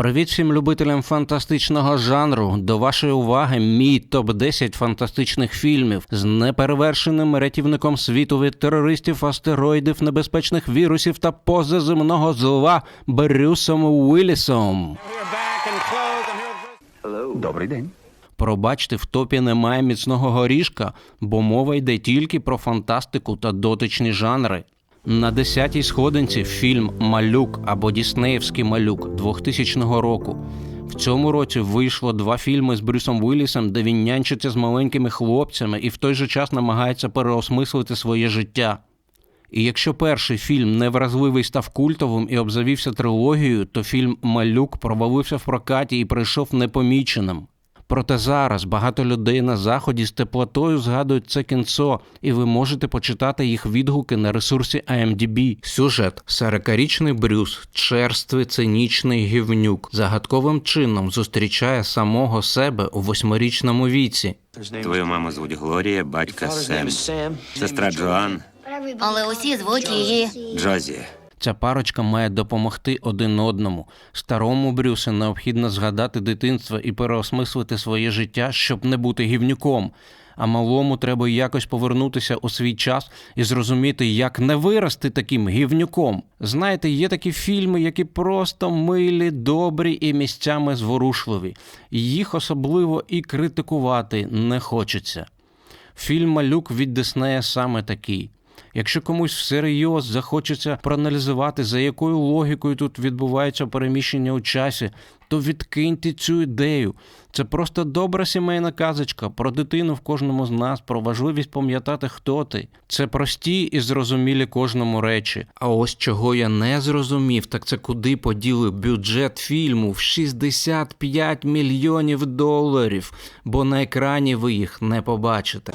Привіт всім любителям фантастичного жанру. До вашої уваги мій топ 10 фантастичних фільмів з неперевершеним рятівником світу від терористів, астероїдів, небезпечних вірусів та позаземного зла Брюсом Уіллісом. Добрий день. Пробачте, в топі немає міцного горішка, бо мова йде тільки про фантастику та дотичні жанри. На десятій сходинці фільм Малюк або Діснеївський малюк 2000 року. В цьому році вийшло два фільми з Брюсом Уіллісом, де він нянчиться з маленькими хлопцями і в той же час намагається переосмислити своє життя. І якщо перший фільм Невразливий став культовим і обзавівся трилогією, то фільм Малюк провалився в прокаті і прийшов непоміченим. Проте зараз багато людей на заході з теплотою згадують це кінцо, і ви можете почитати їх відгуки на ресурсі IMDb. Сюжет Сорокарічний Брюс, черствий цинічний гівнюк, загадковим чином зустрічає самого себе у восьмирічному віці. Твою маму звуть Глорія, батька Сем. Сестра Джоан, Але усі звуть її. Джозі. Ця парочка має допомогти один одному. Старому Брюсу необхідно згадати дитинство і переосмислити своє життя, щоб не бути гівнюком. А малому треба якось повернутися у свій час і зрозуміти, як не вирости таким гівнюком. Знаєте, є такі фільми, які просто милі, добрі і місцями зворушливі. Їх особливо і критикувати не хочеться. Фільм Малюк від Диснея саме такий. Якщо комусь всерйоз захочеться проаналізувати, за якою логікою тут відбувається переміщення у часі, то відкиньте цю ідею. Це просто добра сімейна казочка про дитину в кожному з нас, про важливість пам'ятати, хто ти. Це прості і зрозумілі кожному речі. А ось чого я не зрозумів, так це куди поділи бюджет фільму в 65 мільйонів доларів, бо на екрані ви їх не побачите.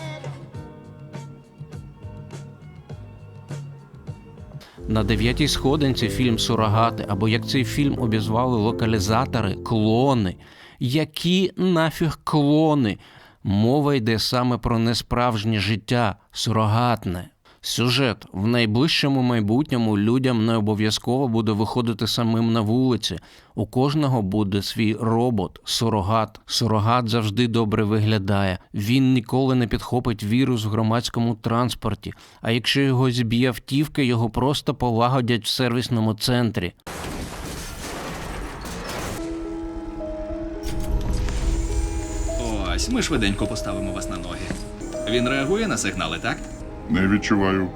На дев'ятій сходинці фільм Сурогати, або як цей фільм обізвали локалізатори, клони. Які нафіг клони? Мова йде саме про несправжнє життя, сурогатне. Сюжет в найближчому майбутньому людям не обов'язково буде виходити самим на вулиці. У кожного буде свій робот, сурогат. Сурогат завжди добре виглядає. Він ніколи не підхопить вірус в громадському транспорті. А якщо його зіб'є автівка, його просто полагодять в сервісному центрі. Ось, ми швиденько поставимо вас на ноги. Він реагує на сигнали, так? Не відчуваю.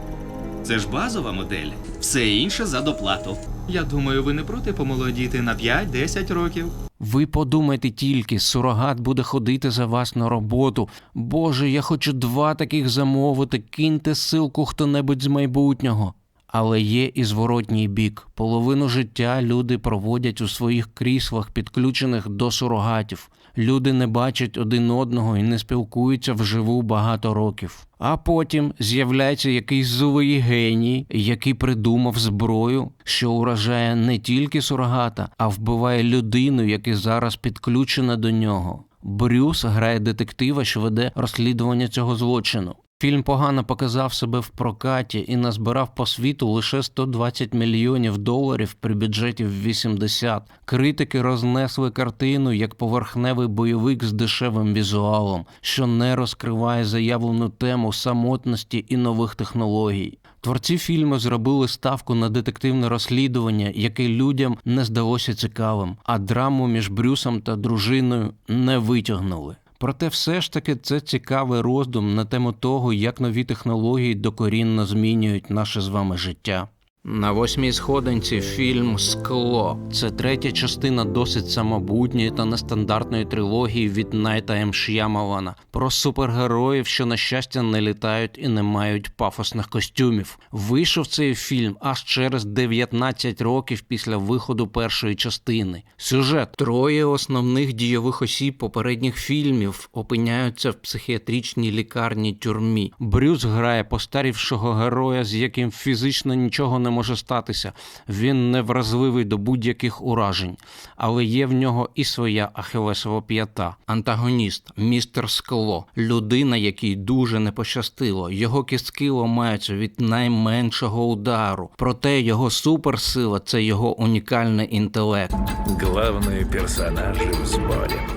Це ж базова модель. Все інше за доплату. Я думаю, ви не проти помолодіти на 5-10 років. Ви подумайте тільки, сурогат буде ходити за вас на роботу. Боже, я хочу два таких замовити, киньте силку хто-небудь з майбутнього. Але є і зворотній бік. Половину життя люди проводять у своїх кріслах, підключених до сурогатів. Люди не бачать один одного і не спілкуються вживу багато років. А потім з'являється якийсь злий геній, який придумав зброю, що уражає не тільки сургата, а вбиває людину, яка зараз підключена до нього. Брюс грає детектива, що веде розслідування цього злочину. Фільм погано показав себе в прокаті і назбирав по світу лише 120 мільйонів доларів при бюджеті в 80. Критики рознесли картину як поверхневий бойовик з дешевим візуалом, що не розкриває заявлену тему самотності і нових технологій. Творці фільму зробили ставку на детективне розслідування, яке людям не здалося цікавим, а драму між Брюсом та дружиною не витягнули. Проте все ж таки це цікавий роздум на тему того, як нові технології докорінно змінюють наше з вами життя. На восьмій сходинці фільм Скло. Це третя частина досить самобутньої та нестандартної трилогії від Найта М. Ш'ямалана про супергероїв, що на щастя не літають і не мають пафосних костюмів. Вийшов цей фільм аж через 19 років після виходу першої частини. Сюжет троє основних дійових осіб попередніх фільмів опиняються в психіатричній лікарні тюрмі. Брюс грає постарівшого героя, з яким фізично нічого не не може статися. Він невразливий до будь-яких уражень, але є в нього і своя ахілесова п'ята. Антагоніст, містер Скло, людина, якій дуже не пощастило. Його кістки ламаються від найменшого удару. Проте його суперсила це його унікальний інтелект. Главные персонажи в сборе.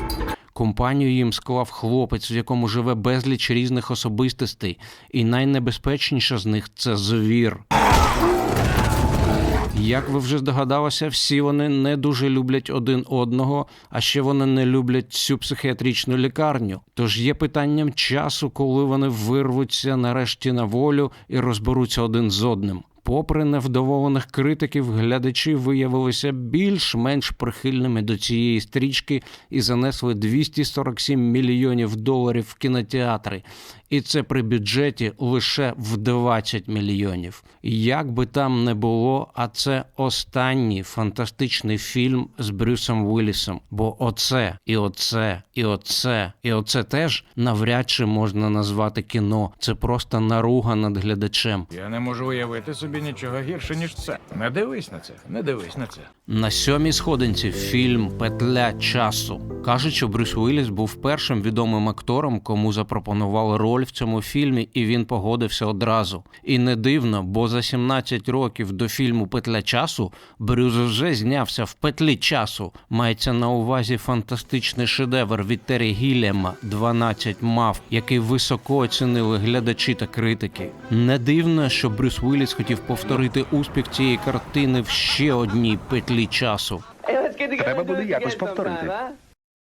Компанію їм склав хлопець, в якому живе безліч різних особистостей, і найнебезпечніша з них це звір. Як ви вже здогадалися, всі вони не дуже люблять один одного, а ще вони не люблять цю психіатричну лікарню. Тож є питанням часу, коли вони вирвуться нарешті на волю і розберуться один з одним. Попри невдоволених критиків, глядачі виявилися більш-менш прихильними до цієї стрічки і занесли 247 мільйонів доларів в кінотеатри. І це при бюджеті лише в 20 мільйонів. Як би там не було, а це останній фантастичний фільм з Брюсом Уіллісом. Бо оце, і оце, і оце, і оце теж навряд чи можна назвати кіно. Це просто наруга над глядачем. Я не можу уявити собі нічого гірше, ніж це. Не дивись на це, не дивись на це. На сьомій сходинці фільм Петля часу. Кажуть, що Брюс Уілліс був першим відомим актором, кому запропонували роль в цьому фільмі, і він погодився одразу. І не дивно, бо за 17 років до фільму Петля часу Брюс вже знявся в петлі часу. Мається на увазі фантастичний шедевр від Террі Гіллема «12 мав, який високо оцінили глядачі та критики. Не дивно, що Брюс Уілліс хотів повторити успіх цієї картини в ще одній петлі часу. Треба буде якось повторити.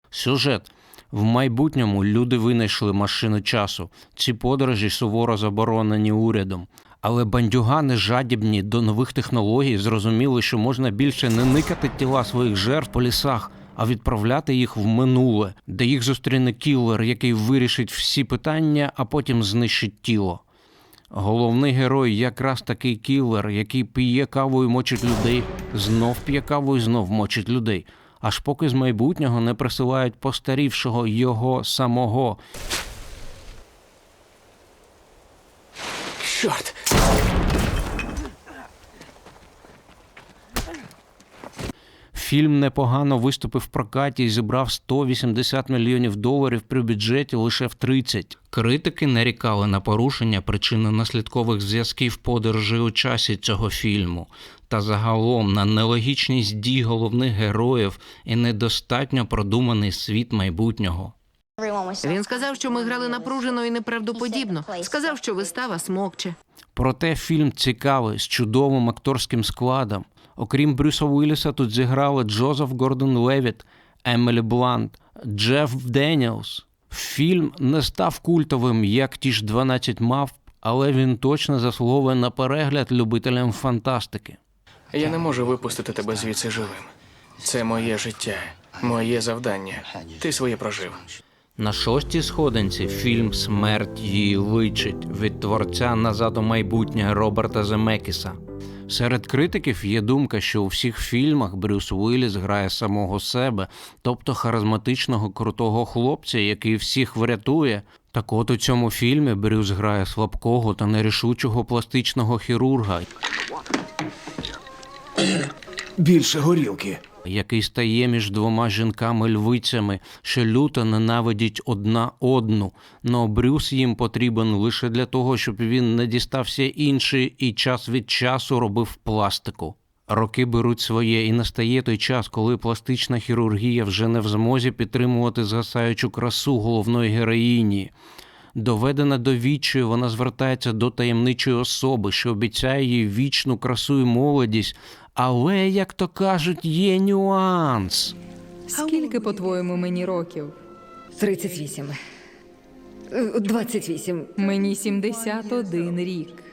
Сюжет. В майбутньому люди винайшли машину часу. Ці подорожі суворо заборонені урядом. Але бандюгани жадібні до нових технологій зрозуміли, що можна більше не никати тіла своїх жертв по лісах, а відправляти їх в минуле, де їх зустріне кілер, який вирішить всі питання, а потім знищить тіло. Головний герой якраз такий кілер, який п'є каву і мочить людей, знов п'є каву і знов мочить людей. Аж поки з майбутнього не присилають постарівшого його самого. Чорт! Фільм непогано виступив в прокаті і зібрав 180 мільйонів доларів при бюджеті лише в 30. Критики нарікали на порушення причинно-наслідкових зв'язків подорожі у часі цього фільму та загалом на нелогічність дій головних героїв і недостатньо продуманий світ майбутнього. Він сказав, що ми грали напружено і неправдоподібно. Сказав, що вистава смокче. Проте фільм цікавий з чудовим акторським складом. Окрім Брюса Уілліса, тут зіграли Джозеф Гордон Левіт, Емілі Блант, Джеф Деніелс. Фільм не став культовим, як ті ж 12 мав, але він точно заслуговує на перегляд любителям фантастики. Я не можу випустити тебе звідси живим. Це моє життя, моє завдання. Ти своє прожив. На шостій сходинці фільм Смерть її личить від творця назад у майбутнє Роберта Земекіса. Серед критиків є думка, що у всіх фільмах Брюс Уілліс грає самого себе, тобто харизматичного крутого хлопця, який всіх врятує. Так от у цьому фільмі Брюс грає слабкого та нерішучого пластичного хірурга, Більше горілки. Який стає між двома жінками-львицями, що люто ненавидять одна одну. Но Брюс їм потрібен лише для того, щоб він не дістався інший і час від часу робив пластику. Роки беруть своє, і настає той час, коли пластична хірургія вже не в змозі підтримувати згасаючу красу головної героїні. Доведена до відчаю, вона звертається до таємничої особи, що обіцяє їй вічну красу і молодість. Але, як то кажуть, є нюанс. Скільки, по-твоєму, мені років? 38. Е, 28. Мені 71 рік.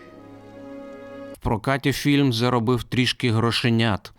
В прокаті фільм заробив трішки грошенят.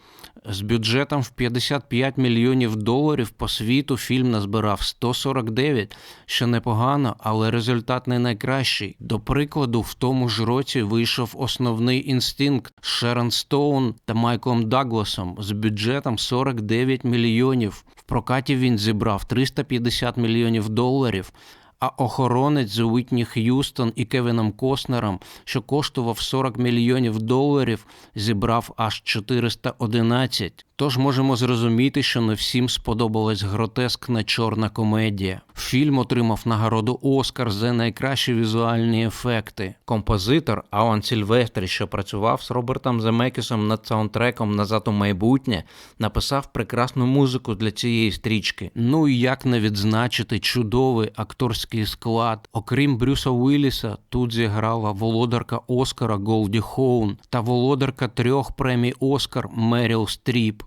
З бюджетом в 55 мільйонів доларів по світу фільм назбирав 149, що непогано, але результат не найкращий. До прикладу, в тому ж році вийшов основний інстинкт з Шерон Стоун та Майклом Дагласом з бюджетом 49 мільйонів. В прокаті він зібрав 350 мільйонів доларів. А охоронець з Уітні Х'юстон і Кевіном Коснером, що коштував 40 мільйонів доларів, зібрав аж 411. Тож можемо зрозуміти, що не всім сподобалась гротескна чорна комедія. Фільм отримав нагороду Оскар за найкращі візуальні ефекти. Композитор Аон Сільвестрі, що працював з Робертом Земекісом над саундтреком Назад у майбутнє, написав прекрасну музику для цієї стрічки. Ну і як не відзначити чудовий акторський склад. Окрім Брюса Уілліса, тут зіграла володарка Оскара Голді Хоун та володарка трьох премій Оскар Меріл Стріп.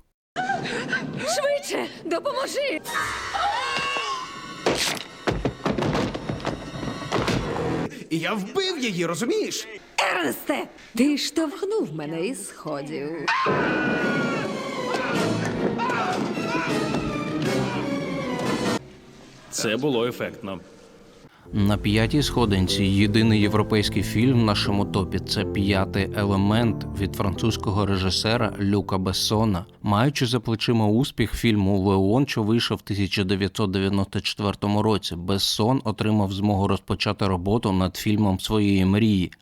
Швидше, допоможи! І я вбив її, розумієш? Ернесте! Ти штовхнув мене із сходів. Це було ефектно. На п'ятій сходинці єдиний європейський фільм в нашому топі це п'ятий елемент від французького режисера Люка Бессона. Маючи за плечима успіх фільму Леон, що вийшов в 1994 році, Бессон отримав змогу розпочати роботу над фільмом своєї мрії.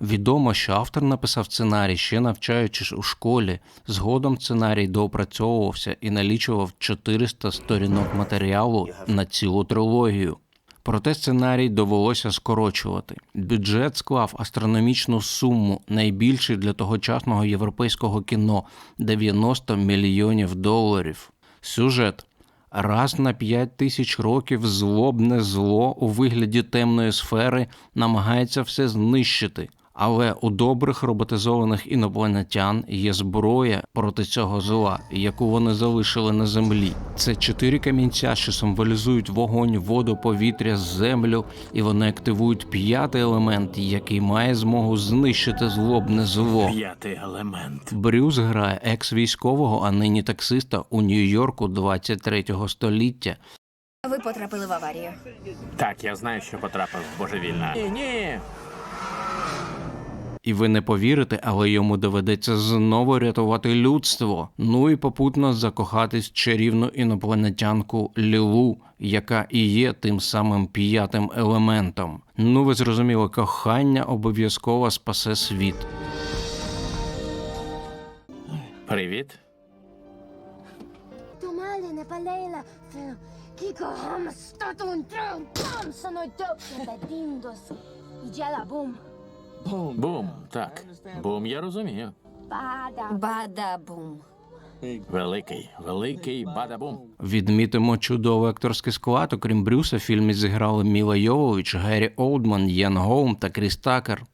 Відомо, що автор написав сценарій ще навчаючись у школі. Згодом сценарій доопрацьовувався і налічував 400 сторінок матеріалу на цілу трилогію. Проте сценарій довелося скорочувати. Бюджет склав астрономічну суму, найбільший для тогочасного європейського кіно 90 мільйонів доларів. Сюжет. Раз на п'ять тисяч років злобне зло у вигляді темної сфери намагається все знищити. Але у добрих роботизованих інопланетян є зброя проти цього зла, яку вони залишили на землі. Це чотири камінця, що символізують вогонь, воду, повітря, землю, і вони активують п'ятий елемент, який має змогу знищити злобне зло. П'ятий елемент. Брюс грає екс-військового, а нині таксиста у Нью-Йорку 23-го століття. Ви потрапили в аварію. Так, я знаю, що потрапив божевільна. Ні, ні. І ви не повірите, але йому доведеться знову рятувати людство. Ну і попутно закохатись чарівну інопланетянку Лілу, яка і є тим самим п'ятим елементом. Ну ви зрозуміли, кохання обов'язково спасе світ. Привіт. Domani Бум. Так. Бум, я розумію. bum. Великий, великий бадабум. Відмітимо чудовий акторський склад. Окрім Брюса, в фільмі зіграли Міла Йовович, Геррі Олдман, Ян Гоум та Кріс Такер.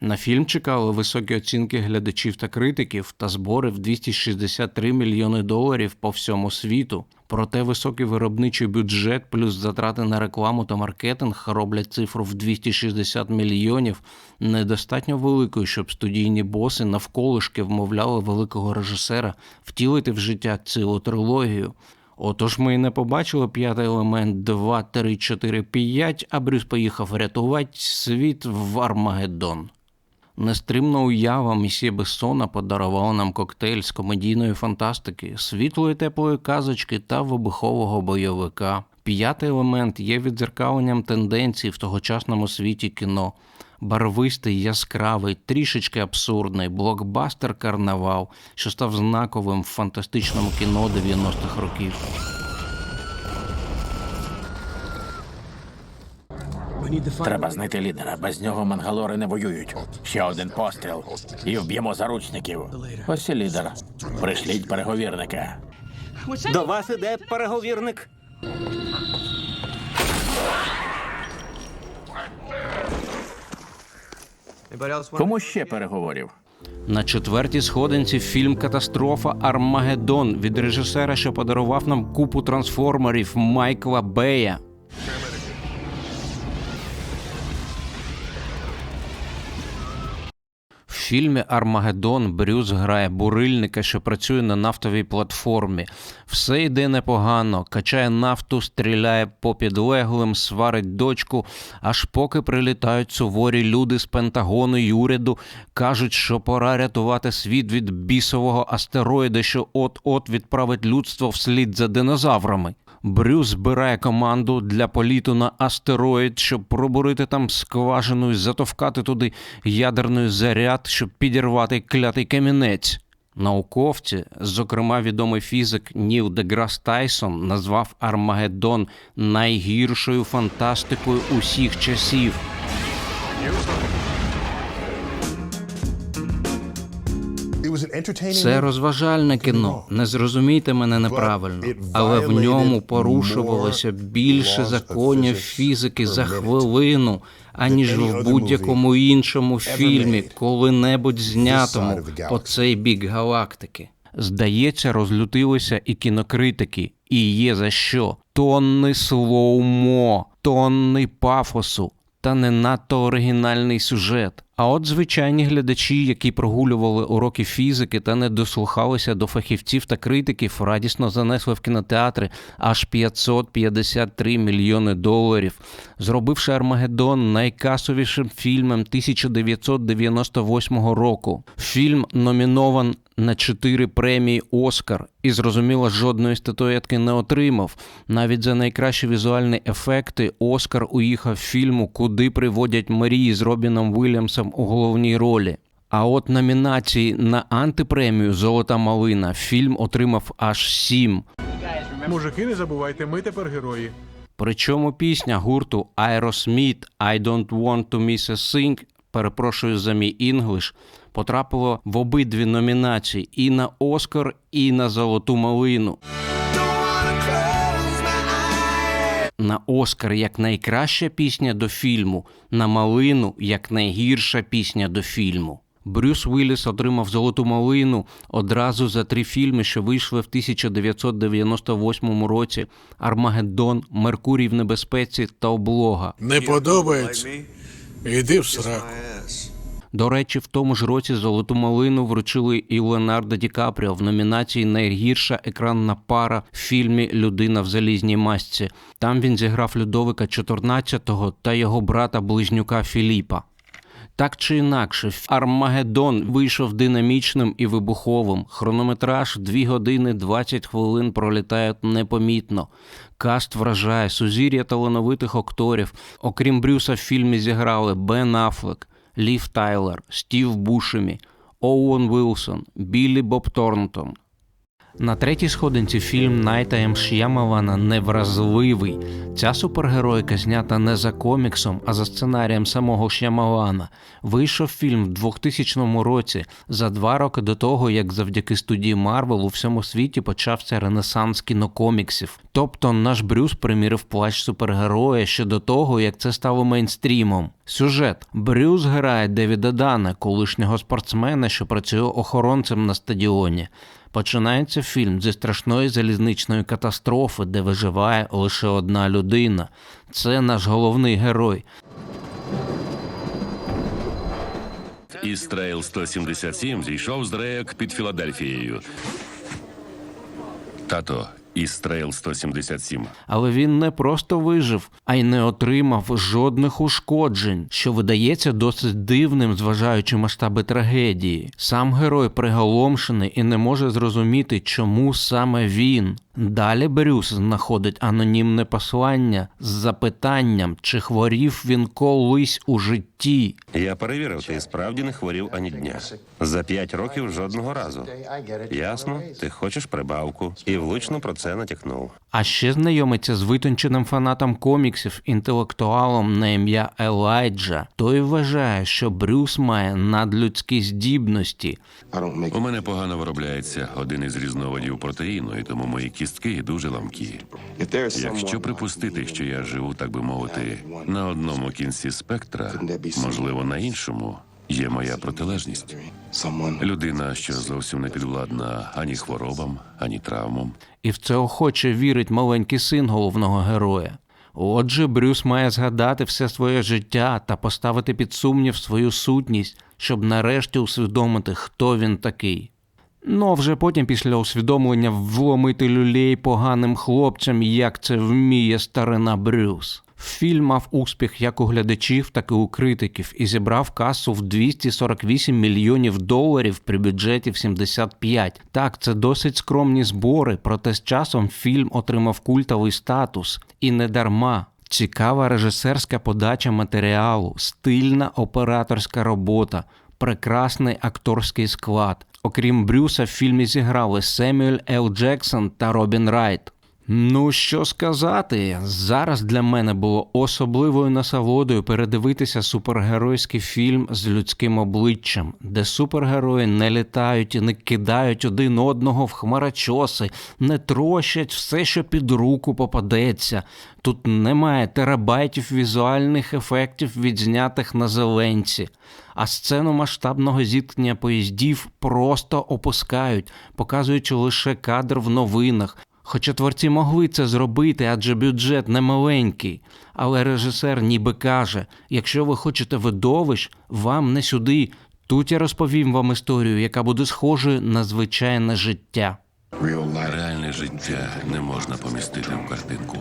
На фільм чекали високі оцінки глядачів та критиків та збори в 263 мільйони доларів по всьому світу. Проте високий виробничий бюджет плюс затрати на рекламу та маркетинг роблять цифру в 260 мільйонів недостатньо великою, щоб студійні боси навколишки вмовляли великого режисера втілити в життя цілу трилогію. Отож ми і не побачили п'ятий елемент 2, 3, 4, 5, а Брюс поїхав рятувати світ в Армагеддон. Нестримна уява місьє Бессона подарувала нам коктейль з комедійної фантастики, світлої теплої казочки та вибухового бойовика. П'ятий елемент є відзеркаленням тенденцій в тогочасному світі кіно. Барвистий, яскравий, трішечки абсурдний блокбастер карнавал, що став знаковим в фантастичному кіно 90-х років. Треба знайти лідера. Без нього мангалори не воюють. Ще один постріл. І вб'ємо заручників. Ось і лідер. Пришліть переговірника. До вас іде переговірник. Кому ще переговорів? На четвертій сходинці фільм Катастрофа Армагеддон від режисера, що подарував нам купу трансформерів Майкла Бея. Фільмі Армагеддон Брюс грає бурильника, що працює на нафтовій платформі. Все йде непогано, качає нафту, стріляє по підлеглим, сварить дочку, аж поки прилітають суворі люди з Пентагону й уряду, кажуть, що пора рятувати світ від бісового астероїда, що от-от відправить людство вслід за динозаврами. Брюс збирає команду для політу на астероїд, щоб пробурити там скважину і затовкати туди ядерний заряд, щоб підірвати клятий камінець. Науковці, зокрема відомий фізик Ніл Деграс Тайсон, назвав Армагеддон найгіршою фантастикою усіх часів. Це розважальне кіно. Не зрозумійте мене неправильно, але в ньому порушувалося більше законів фізики за хвилину, аніж в будь-якому іншому фільмі, коли-небудь знятому по цей бік галактики. Здається, розлютилися і кінокритики, і є за що. Тонни слоумо, тонни пафосу та не надто оригінальний сюжет. А от звичайні глядачі, які прогулювали уроки фізики та не дослухалися до фахівців та критиків, радісно занесли в кінотеатри аж 553 мільйони доларів, зробивши Армагеддон найкасовішим фільмом 1998 року. Фільм номінован на чотири премії Оскар і зрозуміло, жодної статуетки не отримав. Навіть за найкращі візуальні ефекти Оскар уїхав фільму Куди приводять мрії з Робіном Вільямсом у головній ролі. А от номінації на антипремію Золота малина фільм отримав аж сім. Мужики, не забувайте, ми тепер герої. Причому пісня гурту Aerosmith I Don't Want to Miss a Thing, перепрошую за мій інглиш, потрапило в обидві номінації і на Оскар, і на Золоту малину. На Оскар як найкраща пісня до фільму, на малину як найгірша пісня до фільму. Брюс Вілліс отримав золоту малину одразу за три фільми, що вийшли в 1998 році: Армагеддон, Меркурій в небезпеці та Облога. Не подобається. Іди в сраку. До речі, в тому ж році золоту малину вручили і Леонардо Ді Капріо в номінації Найгірша екранна пара в фільмі Людина в залізній масці. Там він зіграв Людовика XIV та його брата близнюка Філіпа. Так чи інакше, Армагеддон вийшов динамічним і вибуховим. Хронометраж 2 години 20 хвилин пролітає непомітно. Каст вражає сузір'я талановитих акторів. Окрім Брюса, в фільмі зіграли Бен Аффлек, Лів Тайлер, Стів Бушемі, Оуен Вілсон, Біллі Боб Торнтон. На третій сходинці фільм Найта М. Ш'ямалана невразливий. Ця супергеройка знята не за коміксом, а за сценарієм самого Ш'ямалана. Вийшов фільм в 2000 році, за два роки до того, як завдяки студії Марвел у всьому світі почався ренесанс кінокоміксів. Тобто наш Брюс примірив плащ супергероя ще до того, як це стало мейнстрімом. Сюжет Брюс грає Девіда Дана, колишнього спортсмена, що працює охоронцем на стадіоні. Починається фільм зі страшної залізничної катастрофи, де виживає лише одна людина. Це наш головний герой. Істрейл 177 зійшов з рейок під Філадельфією. Тато, Істрейл 177. Але він не просто вижив, а й не отримав жодних ушкоджень, що видається досить дивним, зважаючи масштаби трагедії. Сам герой приголомшений і не може зрозуміти, чому саме він. Далі Брюс знаходить анонімне послання з запитанням, чи хворів він колись у житті. Я перевірив, ти справді не хворів ані дня. За п'ять років жодного разу. Ясно, ти хочеш прибавку. І влучно про це натякнув. А ще знайомиться з витонченим фанатом коміксів, інтелектуалом на ім'я Елайджа. Той вважає, що Брюс має надлюдські здібності. У мене погано виробляється один із різновидів протеїну, і тому мої кістки дуже ламкі. Якщо припустити, що я живу, так би мовити, на одному кінці спектра, можливо, на іншому. Є моя протилежність. Людина, що зовсім не підвладна ані хворобам, ані травмам. І в це охоче вірить маленький син головного героя. Отже, Брюс має згадати все своє життя та поставити під сумнів свою сутність, щоб нарешті усвідомити, хто він такий. Ну а вже потім, після усвідомлення, вломити люлей поганим хлопцям, як це вміє старина Брюс. Фільм мав успіх як у глядачів, так і у критиків і зібрав касу в 248 мільйонів доларів при бюджеті в 75. Так, це досить скромні збори, проте з часом фільм отримав культовий статус. І не дарма. Цікава режисерська подача матеріалу, стильна операторська робота, прекрасний акторський склад. Окрім Брюса, в фільмі зіграли Семюель Л. Джексон та Робін Райт. Ну що сказати, зараз для мене було особливою насолодою передивитися супергеройський фільм з людським обличчям, де супергерої не літають і не кидають один одного в хмарочоси, не трощать все, що під руку попадеться. Тут немає терабайтів візуальних ефектів, відзнятих на зеленці. А сцену масштабного зіткнення поїздів просто опускають, показуючи лише кадр в новинах. Хоча творці могли це зробити, адже бюджет не маленький. Але режисер ніби каже: якщо ви хочете видовищ, вам не сюди. Тут я розповім вам історію, яка буде схожою на звичайне життя. Реальне життя не можна помістити в картинку.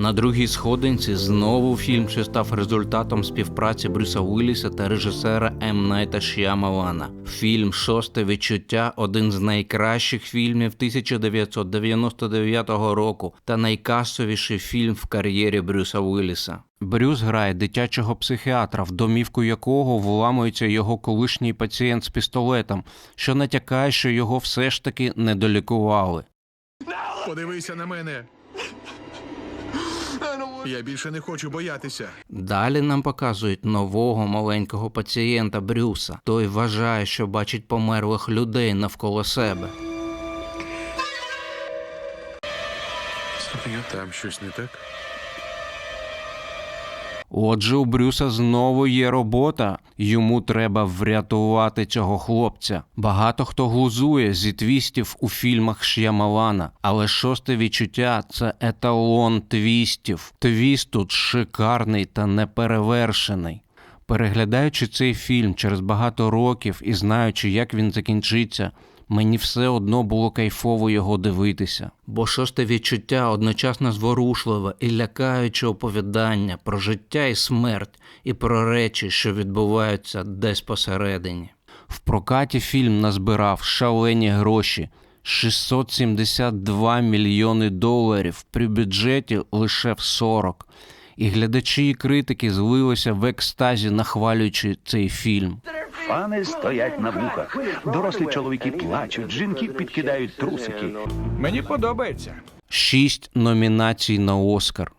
На другій сходинці знову фільм, що став результатом співпраці Брюса Уілліса та режисера М. Найта Шіамалана. Фільм Шосте відчуття один з найкращих фільмів 1999 року та найкасовіший фільм в кар'єрі Брюса Уілліса. Брюс грає дитячого психіатра, в домівку якого вламується його колишній пацієнт з пістолетом, що натякає, що його все ж таки не долікували. Подивися на мене. Я більше не хочу боятися. Далі нам показують нового маленького пацієнта Брюса. Той вважає, що бачить померлих людей навколо себе. Там щось не так. Отже, у Брюса знову є робота. Йому треба врятувати цього хлопця. Багато хто глузує зі твістів у фільмах Ш'ямалана, але шосте відчуття це еталон твістів. Твіст тут шикарний та неперевершений. Переглядаючи цей фільм через багато років і знаючи, як він закінчиться, мені все одно було кайфово його дивитися. Бо шосте відчуття одночасно зворушливе і лякаюче оповідання про життя і смерть, і про речі, що відбуваються десь посередині. В прокаті фільм назбирав шалені гроші. 672 мільйони доларів при бюджеті лише в 40. І глядачі і критики злилися в екстазі, нахвалюючи цей фільм. Фани стоять на вухах. Дорослі чоловіки плачуть, жінки підкидають трусики. Мені подобається. Шість номінацій на Оскар.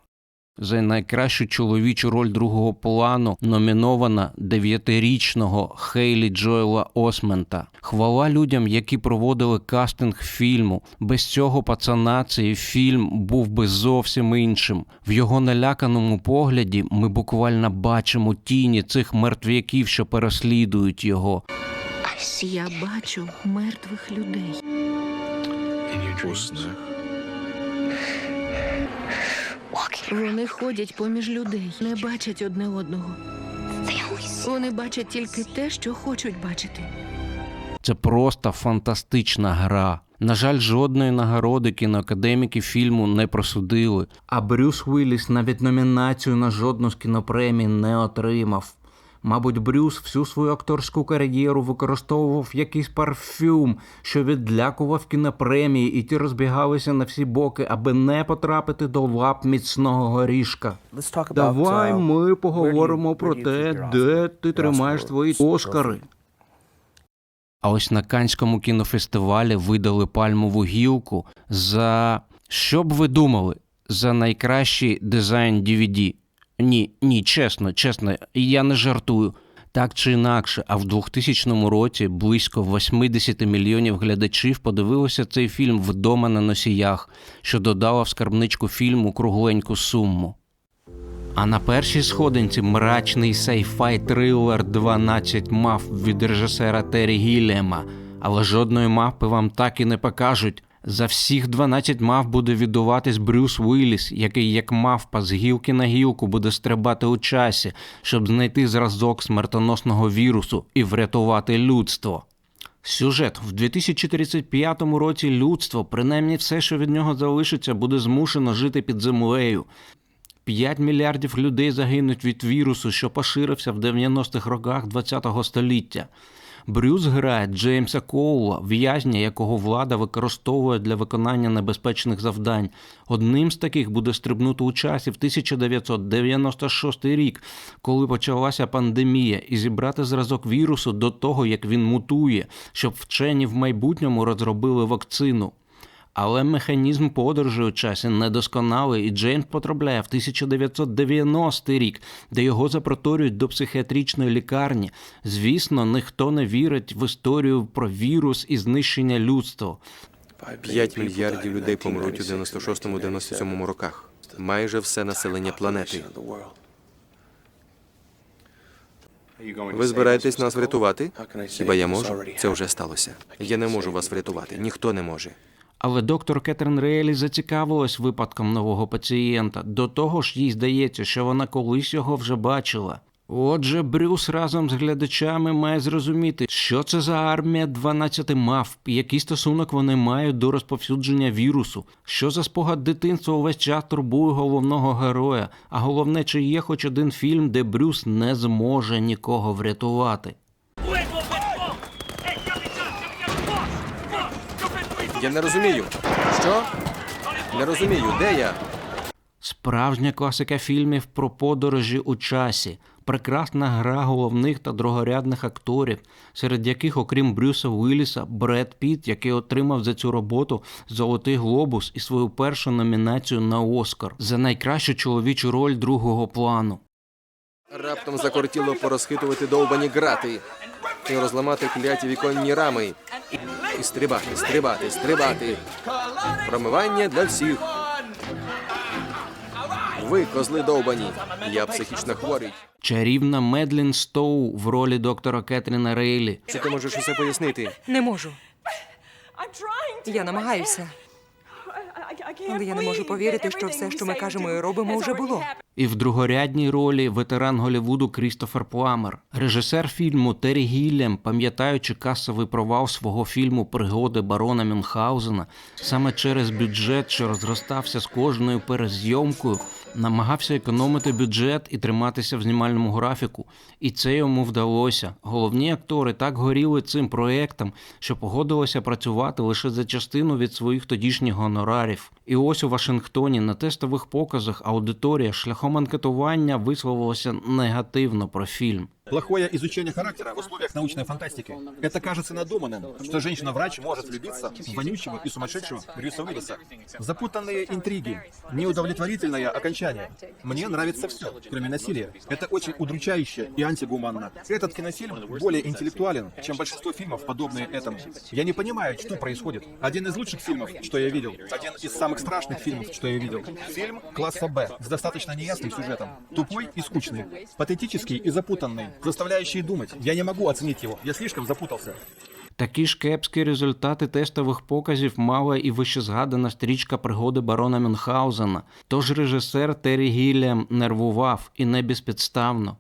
За найкращу чоловічу роль другого плану номінована дев'ятирічного Хейлі Джоела Осмента. Хвала людям, які проводили кастинг фільму. Без цього пацана цей фільм був би зовсім іншим. В його наляканому погляді ми буквально бачимо тіні цих мертвяків, що переслідують його. Я бачу мертвих людей. У снах. Вони ходять поміж людей, не бачать одне одного. Вони бачать тільки те, що хочуть бачити. Це просто фантастична гра. На жаль, жодної нагороди кіноакадеміки фільму не просудили, а Брюс Уілліс навіть номінацію на жодну з кінопремій не отримав. Мабуть, Брюс всю свою акторську кар'єру використовував якийсь парфюм, що відлякував кінопремії, і ті розбігалися на всі боки, аби не потрапити до лап міцного горішка. Давай ми поговоримо про те, де ти тримаєш свої Оскари. А ось на Канському кінофестивалі видали пальмову гілку за що б ви думали? За найкращий дизайн DVD. Ні, ні, чесно, чесно, я не жартую. Так чи інакше, а в 2000 році близько 80 мільйонів глядачів подивилося цей фільм вдома на носіях, що додало в скарбничку фільму кругленьку суму. А на першій сходинці мрачний сайфай трилер 12 мав від режисера Террі Гілліема, але жодної мавпи вам так і не покажуть. За всіх 12 мав буде віддуватись Брюс Уілліс, який як мавпа з гілки на гілку буде стрибати у часі, щоб знайти зразок смертоносного вірусу і врятувати людство. Сюжет в 2035 році людство, принаймні все, що від нього залишиться, буде змушено жити під землею. 5 мільярдів людей загинуть від вірусу, що поширився в 90-х роках ХХ століття. Брюс грає Джеймса Коула, в'язня, якого влада використовує для виконання небезпечних завдань. Одним з таких буде стрибнути у часі в 1996 рік, коли почалася пандемія, і зібрати зразок вірусу до того, як він мутує, щоб вчені в майбутньому розробили вакцину. Але механізм подорожі у часі недосконалий, і Джеймс потрапляє в 1990 рік, де його запроторюють до психіатричної лікарні. Звісно, ніхто не вірить в історію про вірус і знищення людства. 5 мільярдів людей помруть у 96-97 роках. Майже все населення планети. Ви збираєтесь нас врятувати? Хіба я можу? Це вже сталося. Я не можу вас врятувати. Ніхто не може. Але доктор Кетрін Рейлі зацікавилась випадком нового пацієнта. До того ж, їй здається, що вона колись його вже бачила. Отже, Брюс разом з глядачами має зрозуміти, що це за армія 12 мавп, який стосунок вони мають до розповсюдження вірусу, що за спогад дитинства увесь час турбує головного героя, а головне, чи є хоч один фільм, де Брюс не зможе нікого врятувати. Я не розумію. Що? Не розумію, де я? Справжня класика фільмів про подорожі у часі, прекрасна гра головних та другорядних акторів, серед яких, окрім Брюса Уілліса, Бред Піт, який отримав за цю роботу Золотий глобус і свою першу номінацію на Оскар за найкращу чоловічу роль другого плану. Раптом закортіло порозхитувати довбані грати і розламати кляті віконні рами. І стрибати, стрибати, стрибати. Промивання для всіх. Ви, козли довбані. Я психічно хворий. Чарівна Медлін Стоу в ролі доктора Кетріна Рейлі. Чи ти можеш усе пояснити? Не можу. Я намагаюся. Але я не можу повірити, що все, що ми кажемо і робимо, вже було. І в другорядній ролі ветеран Голівуду Крістофер Пламер, режисер фільму Террі Гіллям, пам'ятаючи касовий провал свого фільму Пригоди барона Мюнхгаузена, саме через бюджет, що розростався з кожною перезйомкою, намагався економити бюджет і триматися в знімальному графіку. І це йому вдалося. Головні актори так горіли цим проектом, що погодилися працювати лише за частину від своїх тодішніх гонорарів. І ось у Вашингтоні на тестових показах аудиторія шляхом анкетування висловилася негативно про фільм. Плохое изучение характера в условиях научной фантастики. Это кажется надуманным, что женщина-врач может влюбиться в вонючего и сумасшедшего Брюса Уиллиса. Запутанные интриги, неудовлетворительное окончание. Мне нравится все, кроме насилия. Это очень удручающе и антигуманно. Этот кинофильм более интеллектуален, чем большинство фильмов, подобные этому. Я не понимаю, что происходит. Один из лучших фильмов, что я видел. Один из самых страшных фильмов, что я видел. Фильм класса Б с достаточно неясным сюжетом. Тупой и скучный. Патетический и запутанный. Заставляющий думать. Я не могу оценить его. Я слишком запутался. Такі ж кепські результати тестових показів мала і вищезгадана стрічка пригоди барона Мюнхгаузена. Тож режисер Террі Гіллям нервував і не безпідставно.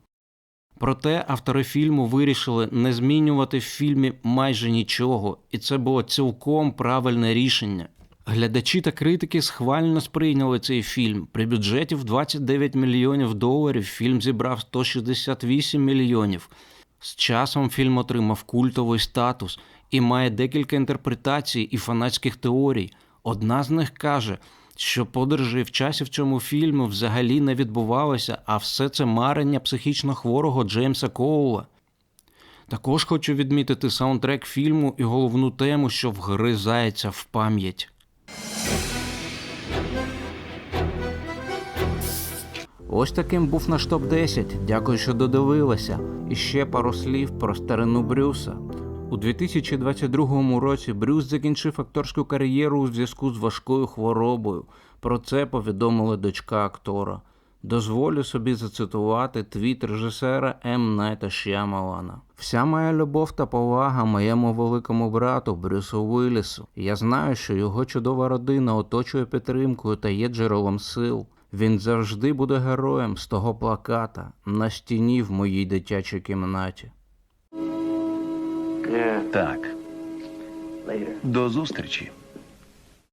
Проте автори фільму вирішили не змінювати в фільмі майже нічого, і це було цілком правильне рішення. Глядачі та критики схвально сприйняли цей фільм. При бюджеті в 29 мільйонів доларів фільм зібрав 168 мільйонів. З часом фільм отримав культовий статус і має декілька інтерпретацій і фанатських теорій. Одна з них каже, що подорожі в часі в цьому фільмі взагалі не відбувалося, а все це марення психічно хворого Джеймса Коула. Також хочу відмітити саундтрек фільму і головну тему, що вгризається в пам'ять. Ось таким був наш топ-10. Дякую, що додивилися. І ще пару слів про старину Брюса. У 2022 році Брюс закінчив акторську кар'єру у зв'язку з важкою хворобою. Про це повідомила дочка актора. Дозволю собі зацитувати твіт режисера М. Найта Шямалана. Вся моя любов та повага моєму великому брату Брюсу Уіллісу. Я знаю, що його чудова родина оточує підтримкою та є джерелом сил. Він завжди буде героєм з того плаката на стіні в моїй дитячій кімнаті. Так, До зустрічі.